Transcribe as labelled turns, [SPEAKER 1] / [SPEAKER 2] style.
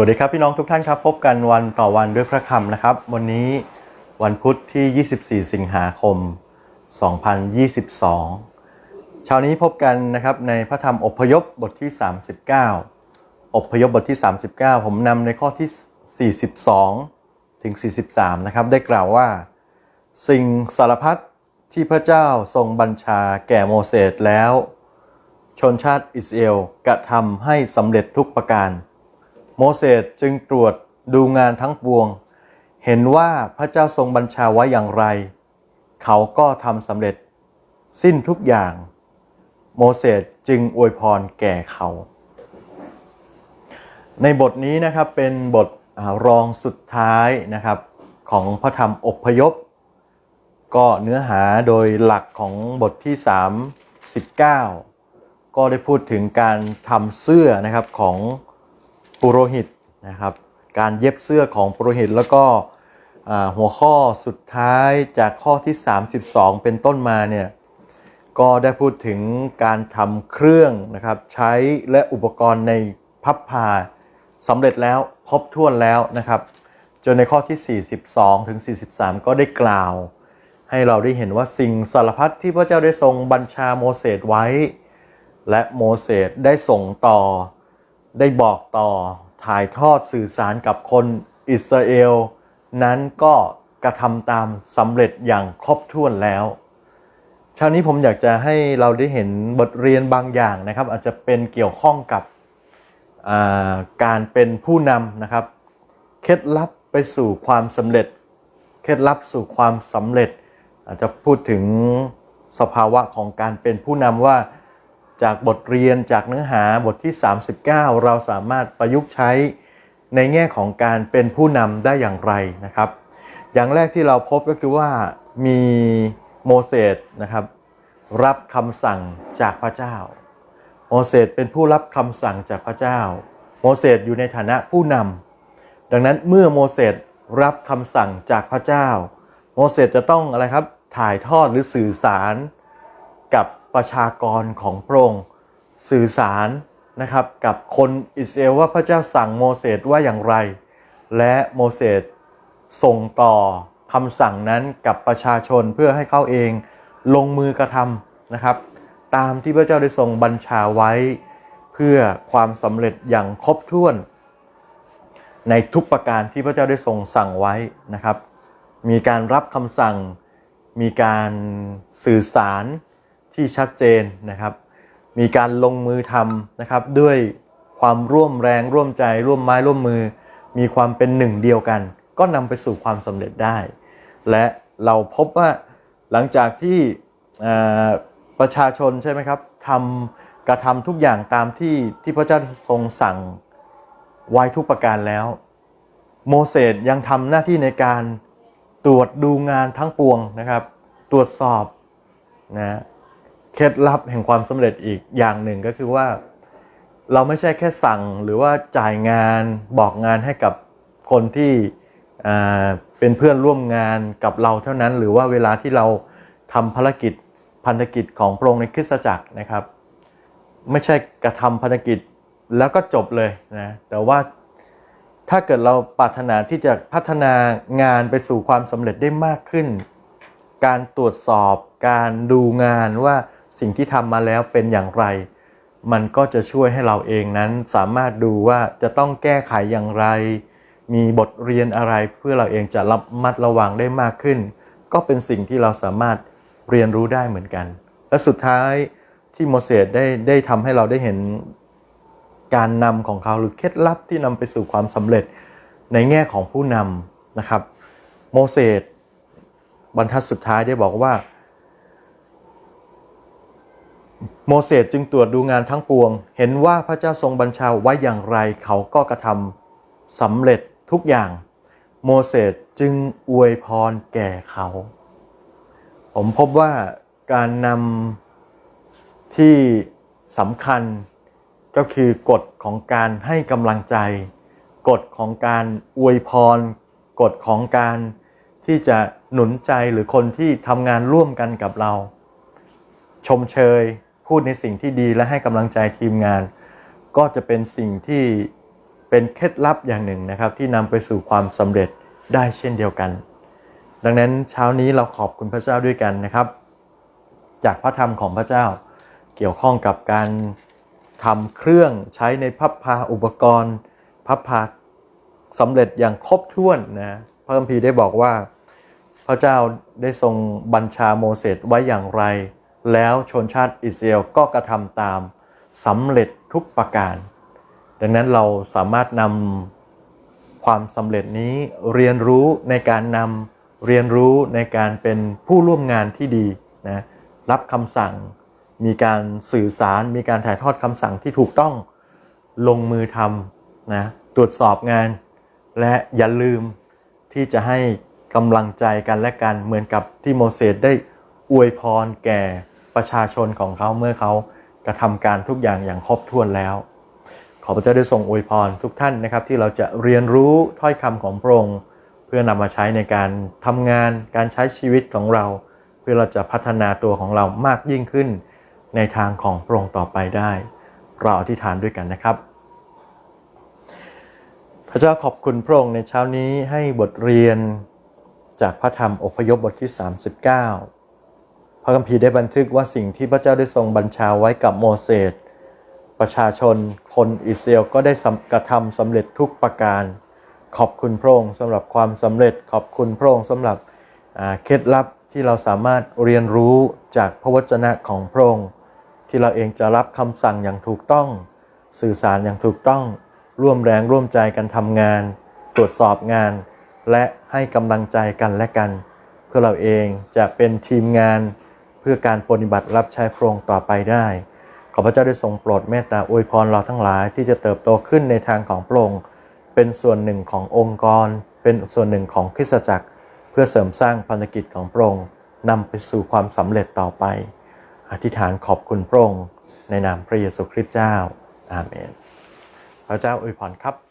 [SPEAKER 1] วัสดีครับพี่น้องทุกท่านครับ พบกันวันต่อวันด้วยพระคำนะครับ วันนี้วันพุธที่ 24 สิงหาคม 2022 เช้านี้พบกันนะครับในพระธรรมอพยพบทที่ 39 อพยพบทที่ 39 ผมนำในข้อที่ 42 ถึง 43 นะครับ ได้กล่าวว่า สิ่งสารพัดที่พระเจ้าทรงบัญชาแก่โมเสสแล้ว ชนชาติอิสราเอลกระทำให้สำเร็จทุกประการ โมเสสจึงตรวจดูงานทั้งปวง เห็นว่าพระเจ้าทรงบัญชาไว้อย่างไร เขาก็ทำสำเร็จ สิ้นทุกอย่าง โมเสสจึงอวยพรแก่เขา ในบทนี้นะครับเป็นบทอรองสุดท้ายนะครับของพระธรรมอพยพ ก็เนื้อหาโดยหลักของบทที่ 39 ก็ได้พูดถึงการทำเสื้อนะครับของ ปุโรหิตนะครับ การเย็บเสื้อของปุโรหิตแล้วก็หัวข้อสุดท้ายจากข้อที่ 32 เป็นต้นมาเนี่ยก็ได้พูดถึงการทำเครื่องนะครับใช้และอุปกรณ์ในพับพาสำเร็จแล้วครบถ้วนแล้วนะครับ จนในข้อที่ 42 ถึง 43 ก็ได้กล่าว ให้เราได้เห็นว่าสิ่งสารพัดที่พระเจ้าได้ทรงบัญชาโมเสสไว้ และโมเสสได้ส่งต่อ ได้บอกต่อถ่ายทอดสื่อสารกับคนอิสราเอล นั้นก็กระทำตามสำเร็จอย่างครบถ้วนแล้วเช้านี้ผมอยากจะให้เราได้เห็นบทเรียนบางอย่างนะครับ อาจจะเป็นเกี่ยวข้องกับาการเป็นผู้นำนะครับ เคล็ดลับไปสู่ความสำเร็จ เคล็ดลับสู่ความสำเร็จ อาจจะพูดถึงสภาวะของการเป็นผู้นำว่า จากบทเรียนจากเนื้อหาบทที่ 39 เราสามารถประยุกต์ใช้ในแง่ของการเป็นผู้นำได้อย่างไรนะครับ อย่างแรกที่เราพบก็คือว่ามีโมเสสนะครับ รับคำสั่งจากพระเจ้า โมเสสเป็นผู้รับคำสั่งจากพระเจ้า โมเสสอยู่ในฐานะผู้นำดังนั้นเมื่อโมเสสรับคำสั่งจากพระเจ้า โมเสสจะต้องอะไรครับถ่ายทอดหรือสื่อสารกับ ประชากรของพระองค์สื่อสารนะครับกับคนอิสราเอลว่าพระเจ้าสั่งโมเสสว่าอย่างไร และโมเสสส่งต่อคำสั่งนั้นกับประชาชนเพื่อให้เขาเองลงมือกระทำนะครับ ตามที่พระเจ้าได้ทรงบัญชาไว้ เพื่อความสำเร็จอย่างครบถ้วน ในทุกประการที่พระเจ้าได้ทรงสั่งไว้นะครับ มีการรับคำสั่ง มีการสื่อสาร ที่ชัดเจนนะครับ มีการลงมือทำนะครับ ด้วยความร่วมแรงร่วมใจ ร่วมไม้ร่วมมือ มีความเป็นหนึ่งเดียวกัน ก็นำไปสู่ความสำเร็จได้ และเราพบว่าหลังจากที่ประชาชนใช่ไหมครับทำกระทำทุกอย่างตามที่ที่พระเจ้าทรงสั่งไว้ทุกประการแล้ว โมเสสยังทำหน้าที่ในการตรวจดูงานทั้งปวงนะครับ ตรวจสอบนะ เคล็ดลับแห่งความสำเร็จอีกอย่างหนึ่งก็คือว่า เราไม่ใช่แค่สั่งหรือว่าจ่ายงานบอกงานให้กับคนที่เป็นเพื่อนร่วมงานกับเราเท่านั้น หรือว่าเวลาที่เราทำภารกิจพันธกิจของพระองค์ในคริสตจักรนะครับ ไม่ใช่กระทำพันธกิจแล้วก็จบเลยนะแต่ว่าถ้าเกิดเราปรารถนาที่จะพัฒนางานไปสู่ความสำเร็จได้มากขึ้น การตรวจสอบการดูงานว่า สิ่งที่ทำมาแล้วเป็นอย่างไร มันก็จะช่วยให้เราเองนั้นสามารถดูว่าจะต้องแก้ไขอย่างไร มีบทเรียนอะไรเพื่อเราเองจะระมัดระวังได้มากขึ้น ก็เป็นสิ่งที่เราสามารถเรียนรู้ได้เหมือนกัน และสุดท้ายที่โมเสสได้ได้ทำให้เราได้เห็นการนำของเขาหรือเคล็ดลับที่นำไปสู่ความสำเร็จในแง่ของผู้นำนะครับ โมเสสบรรทัดสุดท้ายได้บอกว่า โมเสสจึงตรวจดูงานทั้งปวง เห็นว่าพระเจ้าทรงบัญชาไว้อย่างไรเขาก็กระทำสำเร็จทุกอย่าง โมเสสจึงอวยพรแก่เขา ผมพบว่าการนำที่สำคัญก็คือกฎของการให้กำลังใจ กฎของการอวยพร กฎของการที่จะหนุนใจหรือคนที่ทำงานร่วมกันกับเรา ชมเชย พูดในสิ่งที่ดีและให้กำลังใจทีมงาน ก็จะเป็นสิ่งที่เป็นเคล็ดลับอย่างหนึ่งนะครับ ที่นำไปสู่ความสำเร็จได้เช่นเดียวกัน ดังนั้นเช้านี้เราขอบคุณพระเจ้าด้วยกันนะครับ จากพระธรรมของพระเจ้า เกี่ยวข้องกับการทำเครื่องใช้ในพับพาอุปกรณ์ พับพาสำเร็จอย่างครบถ้วนนะพระคัมภีร์ได้บอกว่า พระเจ้าได้ทรงบัญชาโมเสสไว้อย่างไร แล้วชนชาติอิสราเอลก็กระทำตามสำเร็จทุกประการ ดังนั้นเราสามารถนำความสำเร็จนี้เรียนรู้ในการนำเรียนรู้ในการเป็นผู้ร่วมงานที่ดีนะรับคำสั่ง มีการสื่อสาร มีการถ่ายทอดคำสั่งที่ถูกต้องลงมือทำนะตรวจสอบงาน และอย่าลืมที่จะให้กำลังใจกันและกันเหมือนกับที่โมเสสได้อวยพรแก่ ประชาชนของเขาเมื่อเขากระทำการทุกอย่างอย่างครบถ้วนแล้ว ขอพระเจ้าได้ทรงอวยพรทุกท่านนะครับที่เราจะเรียนรู้ถ้อยคำของพระองค์เพื่อนำมาใช้ในการทำงานการใช้ชีวิตของเรา เพื่อเราจะพัฒนาตัวของเรามากยิ่งขึ้น ในทางของพระองค์ต่อไปได้ เราอธิษฐานด้วยกันนะครับ พระเจ้าขอบคุณพระองค์ในเช้านี้ให้บทเรียนจากพระธรรมอพยพบทที่ 39 ระคัมภีร์ได้บันทึกว่าสิ่งที่พระเจ้าได้ทรงบัญชาไว้กับโมเสสประชาชนคนอิสราเอลก็ได้กระทำสำเร็จทุกประการ ขอบคุณพระองค์สำหรับความสำเร็จขอบคุณพระองค์สำหรับเคล็ดลับที่เราสามารถเรียนรู้จากพระวจนะของพระองค์ที่เราเองจะรับคำสั่งอย่างถูกต้อง สื่อสารอย่างถูกต้อง ร่วมแรงร่วมใจกันทำงาน ตรวจสอบงาน และให้กำลังใจกันและกัน เพื่อเราเองจะเป็นทีมงาน พื่อการปฏิบัติรับใช้พระองค์ต่อไปได้ ขอพระเจ้าได้ทรงโปรดเมตตาอวยพรเราทั้งหลายที่จะเติบโตขึ้นในทางของพระองค์เป็นส่วนหนึ่งขององค์กร เป็นส่วนหนึ่งของคริสตจักร เพื่อเสริมสร้างพันธกิจของพระองค์นำไปสู่ความสำเร็จต่อไป อธิษฐานขอบคุณพระองค์ในนามพระเยซูคริสต์เจ้า อาเมน พระเจ้าอวยพรครับ